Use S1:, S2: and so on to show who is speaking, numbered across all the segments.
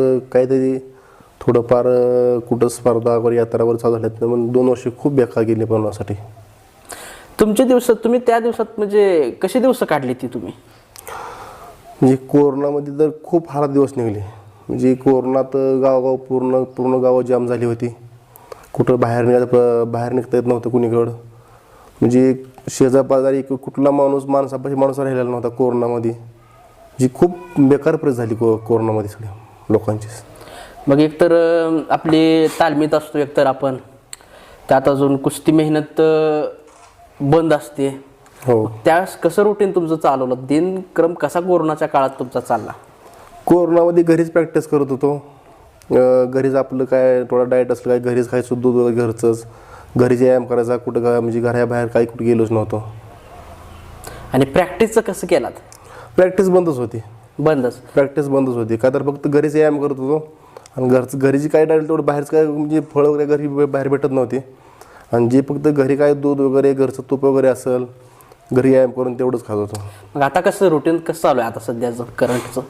S1: काहीतरी थोडंफार कुठं स्पर्धा वगैरे यात्रावर चालू झाल्यात. मग दोन वर्ष खूप बेकार गेले बनवण्यासाठी
S2: तुमच्या दिवसात तुम्ही त्या दिवसात म्हणजे कशी दिवस काढली ती तुम्ही?
S1: म्हणजे कोरोनामध्ये तर खूप हारात दिवस निघले. म्हणजे कोरोनात गावगाव पूर्ण पूर्ण गावं जाम झाली होती. कुठं बाहेर निघायचं बाहेर निघता येत नव्हतं कुणीकडं. म्हणजे शेजापाजारी कु- कुठला माणूस माणसापाशी माणूस राहिलेला नव्हता कोरोनामध्ये. जी खूप बेकार परिस्थिती झाली को कोरोनामध्ये सगळ्या लोकांची.
S2: मग एकतर आपली तालमीत असतो एकतर आपण त्यात अजून कुस्ती मेहनत बंद असते.
S1: हो.
S2: त्यावेळेस कसं रुटीन तुमचं चालवलं? दिनक्रम कसा कोरोनाच्या काळात तुमचा चालला?
S1: कोरोनामध्ये घरीच प्रॅक्टिस करत होतो. घरीच आपलं काय थोडा डाएट असलं काय घरीच खायचं दूध वगैरे घरचंच. घरीच व्यायाम करायचा कुठं काय म्हणजे घराबाहेर काही कुठं गेलोच नव्हतो.
S2: आणि प्रॅक्टिसचं कसं केलात?
S1: प्रॅक्टिस बंदच होती.
S2: बंदच.
S1: प्रॅक्टिस बंदच होती. का तर फक्त घरीच व्यायाम करत होतो. आणि घरचं घरीची काय डायरेक्ट तेवढं बाहेरचं काय म्हणजे फळं वगैरे घरी बाहेर भेटत नव्हती. आणि जे फक्त घरी काय दूध वगैरे घरचं तूप वगैरे असेल घरी व्यायाम करून तेवढंच खात होतो.
S2: मग आता कसं रुटीन कसं चालू आहे आता सध्याचं करंटचं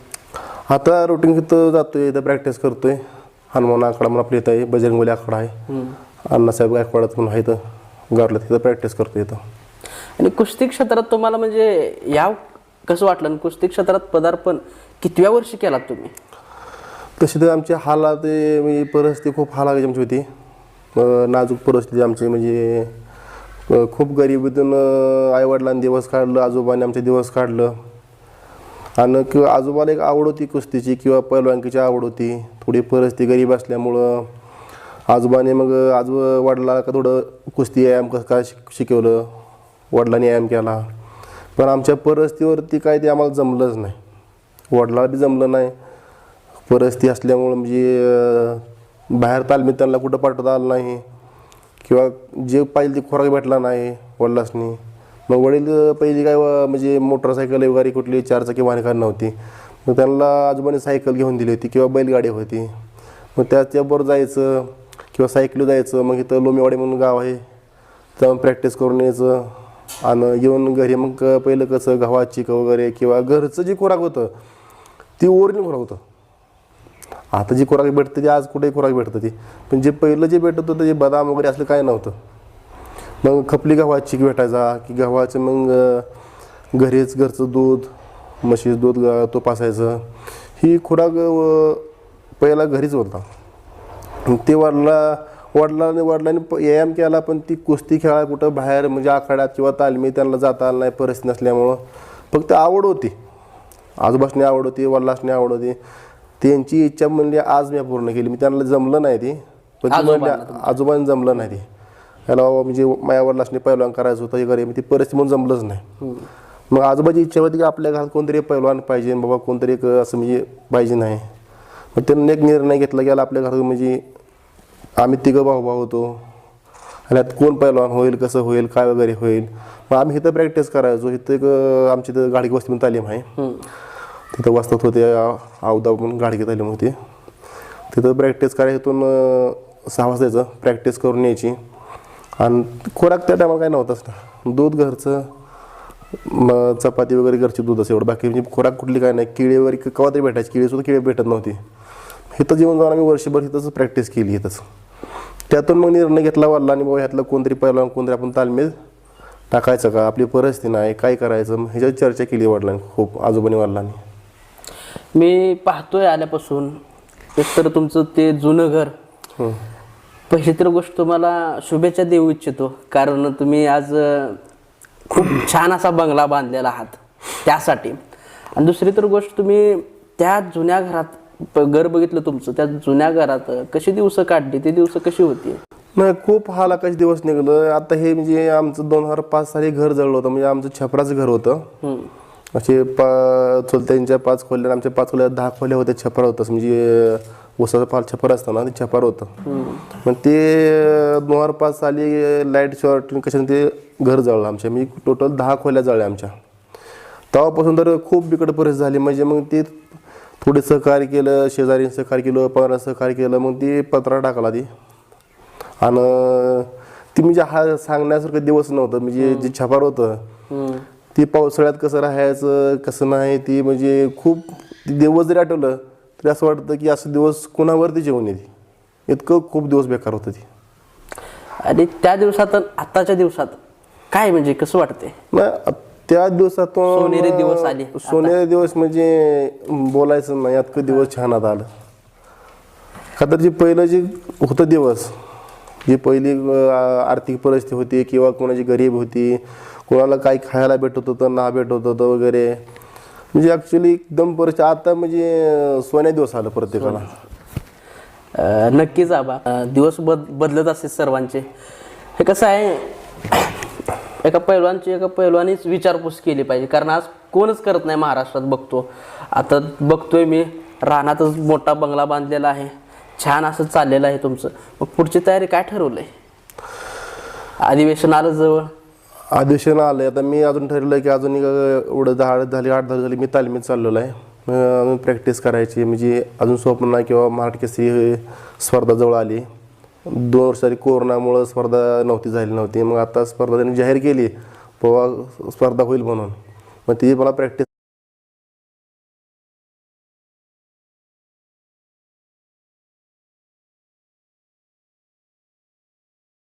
S1: आता रुटीन इथं जातोय इथं प्रॅक्टिस करतोय. हनुमान आकडा म्हणून आपल्या इथं आहे बजरंगबली आकडा आहे. अण्णासाहेब गायकवाडात म्हणून आहे इथं. गारला तिथं प्रॅक्टिस करतो इथं.
S2: आणि कुस्ती क्षेत्रात तुम्हाला म्हणजे या कसं वाटलं? आणि कुस्ती क्षेत्रात पदार्पण कितव्या वर्षी केलात तुम्ही?
S1: तशी तर आमची हालात ते म्हणजे परिस्थिती खूप हालाची आमची होती. अं, नाजूक परिस्थिती आमची म्हणजे अं, खूप गरिबीतून आईवडिलांनी दिवस काढलं आजोबाने आमचे दिवस काढलं. आणि किंवा आजोबाला एक आवड होती कुस्तीची किंवा पैलवानकीची आवड होती. थोडी परिस्थिती गरीब असल्यामुळं आजोबाने मग आजोबा वडिला का थोडं कुस्ती व्यायाम कसं काय शिक शिकवलं. वडिलांनी व्यायाम केला. पण आमच्या परिस्थितीवरती काय ते आम्हाला जमलंच नाही. वडिलाला बी जमलं नाही. परिस्थिती असल्यामुळं म्हणजे बाहेर तालमीत त्यांना कुठं पाठवता आलं नाही. किंवा जे पाहिजे ते खोराक भेटला नाही वडिलासनी. मग वडील पहिली काय म्हणजे मोटरसायकल वगैरे कुठली चारचाकी वाहनकार नव्हती मग त्यांना आजोबाने सायकल घेऊन दिली होती किंवा बैलगाडी होती. मग त्या त्याबरोबर जायचं किंवा सायकली जायचं. मग इथं लोमेवाडी म्हणून गाव आहे. जाऊन प्रॅक्टिस करून यायचं. आणि येऊन घरी मग पहिलं कसं गव्हाची क वगैरे किंवा घरचं जे खुराक होतं ती ओरिजिनल खुराक होतं. आता जी खुराक भेटते ती आज कुठेही खुराक भेटतं ती. पण जे पहिलं जे भेटत होतं जे बदाम वगैरे असलं काय नव्हतं. मग खपली गव्हाची भेटायचा की गव्हाचं मग घरीच घरचं दूध म्हशीचं दूध ग- तूप असायचं ही खुराक पहिला घरीच होता. मग ते वडिलांनी वडिलांनी व्यायाम केला पण ती कुस्ती खेळायला कुठं बाहेर म्हणजे आखाड्यात किंवा तालमी त्यांना जाता आलं नाही परिस्थिती नसल्यामुळं. फक्त आवड होती. आजोबासनी आवड होती वडिलासनी आवड होती. त्यांची इच्छा म्हणली आज मी पूर्ण केली. मी त्यांना जमलं नाही ती. पण आजोबांनी जमलं नाही ती. याला बाबा म्हणजे माझ्या वडिलासनी पैलवान करायचं होतं हे करे ती परिस्थिती म्हणून जमलंच नाही. मग आजोबाची इच्छा होती की आपल्या घरात कोणतरी पैलवान पाहिजे बाबा कोणतरी असं म्हणजे पाहिजे नाही. मग त्यांनी एक निर्णय घेतला की याला आपल्या घरात म्हणजे आम्ही तिघं भाऊ भाऊ होतो. आणि यात कोण पैलवान होईल कसं होईल काय वगैरे होईल. मग आम्ही इथं प्रॅक्टिस करायचो. इथं एक आमची इथं गाडगी वस्ती म्हणून तालीम आहे. तिथं वाचतात होते आवदा म्हणून गाडगी तालीम होती. तिथं प्रॅक्टिस करायची इथून सहा वाजता यायचं. प्रॅक्टिस करून यायची. आणि खोराक त्या टायमाला काय नव्हताच ना. दूध घरचं मग चपाती वगैरे घरची दूध असं एवढं. बाकी म्हणजे खोराक कुठली काय नाही. केळी वगैरे केव्हा तरी भेटायची. केळी सुद्धा केळी भेटत नव्हती. इथं जेवण जाऊन आम्ही वर्षभर इथंच प्रॅक्टिस केली इथंच. त्यातून मग निर्णय घेतला वाढला आणि बाबा ह्यातलं कोणतरी पहिला कोणतरी आपण तालमेल टाकायचं का? आपली परिस्थिती नाही काय करायचं? ह्याच्यावर चर्चा केली वडिलांनी खूप आजोबानी वडिलांनी.
S2: मी पाहतोय आल्यापासून एकतर तुमचं ते जुनं घर. पहिली तर गोष्ट तुम्हाला शुभेच्छा देऊ इच्छितो कारण तुम्ही आज खूप छान असा बंगला बांधलेला आहात त्यासाठी. आणि दुसरी तर गोष्ट तुम्ही त्या जुन्या घरात घर बघितलं तुमचं त्या जुन्या घरात कशी दिवस काढली? ते दिवस कशी होती?
S1: नाही खूप हाल आकाश दिवस निघलं. आता हे म्हणजे आमचं दोन हजार पाच साली घर जळलं होतं. म्हणजे आमचं छपराचं घर होतं. असे पा चुलत्यांच्या पाच खोल्या आमच्या पाच खोल्या दहा खोल्या होत्या. छपर होतं. म्हणजे उसाचं पाल छपर असतं ना ते छपर होतं. मग ते दोन हजार पाच साली लाइट शॉर्ट कशाने ते घर जळलं आमच्या. मी टोटल दहा खोल्या जळल्या आमच्या. तेव्हापासून तर खूप बिकट परिस्थिती झाली. म्हणजे मग ते थोडे सहकार्य केलं शेजारी सहकार्य केलं पगार सहकार्य केलं मग ती पत्रा टाकला ती आणि ती म्हणजे हा सांगण्यासारखं दिवस नव्हतं म्हणजे जे छपार होतं. ती पावसाळ्यात कसं राहायचं कसं नाही ती म्हणजे खूप दिवस जरी आठवलं तरी असं वाटतं की असं दिवस कुणावरती जेवण येते इतकं खूप दिवस बेकार होतं ती.
S2: आणि त्या दिवसात आणि आत्ताच्या दिवसात काय म्हणजे कसं वाटते
S1: त्या दिवसातून
S2: सोनेरी दिवस आले.
S1: सोनेरी दिवस म्हणजे बोलायचं नाही. इतकं दिवस छान आता आलं. का तर जे पहिलं जे होतं दिवस जी पहिली अं, आर्थिक परिस्थिती होती किंवा कोणाची गरीब होती कोणाला काही खायला भेटत होतं ना भेटत होतं वगैरे म्हणजे ॲक्च्युली एकदम परिस्थिती आता म्हणजे अं, सोन्या दिवस आलं प्रत्येकाला.
S2: अ, नक्कीच आबा. अ, दिवस बद बदलत असते सर्वांचे. हे कसं आहे एका पैलवानची एका पैलवानीच विचारपूस केली पाहिजे. कारण आज कोणच करत नाही महाराष्ट्रात बघतो. आता बघतोय मी रानातच मोठा बंगला बांधलेला आहे. छान असं चाललेलं आहे तुमचं. मग पुढची तयारी काय ठरवलं आहे अधिवेशन आलं जवळ.
S1: अधिवेशन आलं आता मी अजून ठरवलं आहे की अजून एक एवढं दहा झाली आठ दहा झाली मी तालमीत चाललेलो आहे. अजून प्रॅक्टिस करायची म्हणजे अजून स्वप्न किंवा मराठी केसरी ही स्पर्धा जवळ आली. दोन वर्ष कोरोनामुळं स्पर्धा नव्हती झाली नव्हती. मग आता स्पर्धा त्यांनी जाहीर केली. बाबा स्पर्धा होईल म्हणून. मग ती मला प्रॅक्टिस